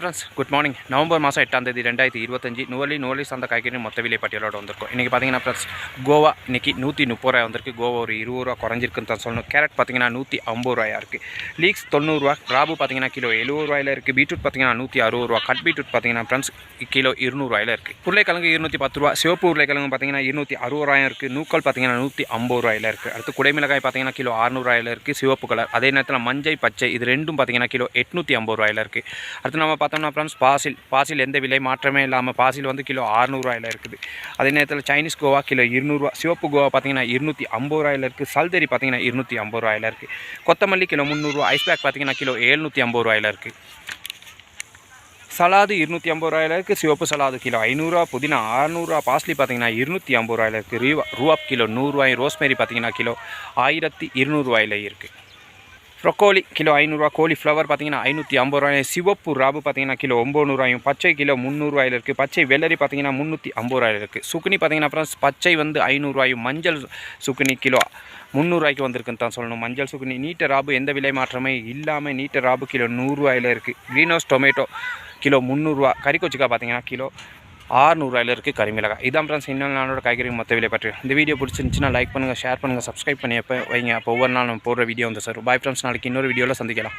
Friends good morning November மாதம் எட்டாம் தேதி ரெண்டாயிரத்தி இருபத்தஞ்சி. நுவலி நுவலி சந்த காய்கறி மொத்த விலை பட்டியலோட வந்திருக்கும். இன்றைக்கி பார்த்தீங்கன்னா ஃப்ரெண்ட்ஸ் கோவா இன்றைக்கி நூற்றி முப்பது ரூபாய் வந்திருக்கு. கோவா ஒரு இருபது ரூபா குறைஞ்சிருக்குன்னு தான் சொல்லணும். கேரட் பார்த்தீங்கன்னா நூற்றி ஐம்பது ரூபாயா இருக்குது லீக்ஸ் தொண்ணூறுரூவா ராபு பார்த்தீங்கன்னா கிலோ எழுபது ரூபாயில இருக்குது பீட்ரூட் பார்த்தீங்கன்னா நூற்றி அறுபது ரூபா கட் பீட்ரூட் பார்த்தீங்கன்னா ஃப்ரெண்ட்ஸ் கிலோ இருநூறுவாயில் இருக்குது உருளைக்கிழங்கு இருநூற்றி பத்து ரூபா சிவப்பு உருளைக்கிழங்கு பார்த்தீங்கன்னா இருநூற்றி அறுபது ரூபாயும் இருக்குது நூக்கல் பார்த்தீங்கன்னா நூற்றி ஐம்பது ரூபாயில இருக்குது அடுத்து குடைமிளகாய் பார்த்தீங்கன்னா கிலோ அறுநூறுவாயில் இருக்குது சிவப்பு கலர் அதே நேரத்தில் மஞ்சள் பச்சை இது ரெண்டும் பார்த்தீங்கன்னா கிலோ எட்நூற்றி ஐம்பது ரூபாயில இருக்குது அடுத்து நம்ம பார்த்தோம்னா ஃப்ரெண்ட்ஸ் பாசில் பாசில் எந்த விலை மாற்றமே இல்லாமல் பாசில் வந்து கிலோ அறுநூறுவாயில் இருக்குது. அதே நேரத்தில் சைனீஸ் கோவா கிலோ இருநூறுவா சிவப்பு கோவா பார்த்தீங்கன்னா இருநூற்றி ஐம்பது ரூபாயில் இருக்குது சல்தரி பார்த்தீங்கன்னா இருநூற்றி ஐம்பது ரூபாயில் இருக்குது கொத்தமல்லி கிலோ முந்நூறுரூவா ஐஸ் பேக் பார்த்தீங்கன்னா கிலோ எழுநூற்றி ஐம்பது ரூபாயில் இருக்குது சலாது இருநூற்றி ஐம்பது ரூபாயில இருக்குது சிவப்பு சலாது கிலோ ஐநூறுரூவா புதினா அறநூறுவா பாஸ்லி பார்த்தீங்கன்னா இருநூற்றி ஐம்பது ரூபாயில இருக்குது ரூவா ரூவாப் கிலோ நூறுரூவாயும் ரோஸ்மேரி பார்த்தீங்கன்னா கிலோ ஆயிரத்தி இருநூறுவாயில் இருக்குது ப்ரொக்கோலி கிலோ ஐநூறுரூவா கோலிஃப்ளவர் பார்த்தீங்கன்னா ஐநூற்றி ஐம்பது ரூபாயும் சிவப்பு ராபு பார்த்தீங்கன்னா கிலோ ஒம்பது ரூபாயும் பச்சை கிலோ முந்நூறுவாயில் இருக்குது பச்சை வெள்ளரி பார்த்தீங்கன்னா முந்நூற்றி ஐம்பது ரூபாயில் இருக்குது சுக்குனி பார்த்தீங்கன்னா அப்புறம் பச்சை வந்து ஐநூறுரூவாயும் மஞ்சள் சுக்குனி கிலோ முந்நூறுரூவாய்க்கு வந்திருக்குன்னு தான் சொல்லணும். மஞ்சள் சுக்குனி நீட்ட ராபு எந்த விலை மாற்றமே இல்லாமல் நீட்ட ராபு கிலோ நூறுரூவாயில் இருக்குது க்ரீன் ஹவுஸ் டொமேட்டோ கிலோ முந்நூறுரூவா கறிக்கொச்சிக்காய் பார்த்தீங்கன்னா கிலோ ஆறுநூறுவாயில் இருக்குது கறிமிளகாய் இதான் ஃப்ரெண்ட்ஸ் இன்னொரு நாளோட காய்கறி மொத்த விலை பற்றி. இந்த வீடியோ பிடிச்சிருந்துச்சுன்னா லைக் பண்ணுங்கள் ஷேர் பண்ணுங்கள் சப்ஸ்கிரைப் பண்ணி எப்போ வைங்க. அப்போ ஒவ்வொரு நாள் நம்ம போடுற வீடியோ வந்து சார் பாய் ஃப்ரெண்ட்ஸ் நாளைக்கு இன்னொரு வீடியோவில் சந்திக்கலாம்.